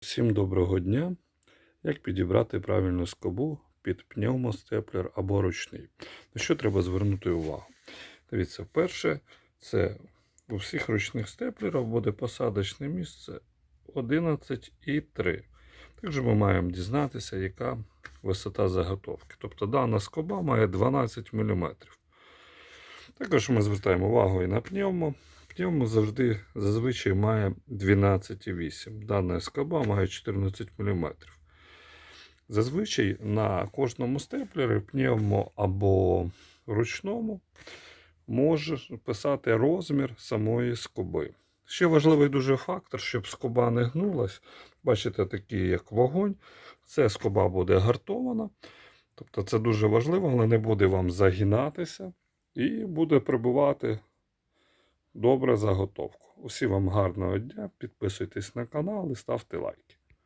Всім доброго дня! Як підібрати правильну скобу під пневмостеплер або ручний? На що треба звернути увагу? Дивіться, перше, це у всіх ручних степлерів буде посадочне місце 11,3. Також ми маємо дізнатися, яка висота заготовки. Тобто дана скоба має 12 мм. Також ми звертаємо увагу і на пневмо. Пневмо завжди зазвичай має 12,8. Дана скоба має 14 мм. Зазвичай на кожному степлері пневмо або ручному може писати розмір самої скоби. Ще важливий дуже фактор, щоб скоба не гнулась. Бачите, такі як вогонь. Це скоба буде гартована. Тобто це дуже важливо, але не буде вам загинатися і буде прибувати добре заготовку. Усі вам гарного дня, підписуйтесь на канал і ставте лайки.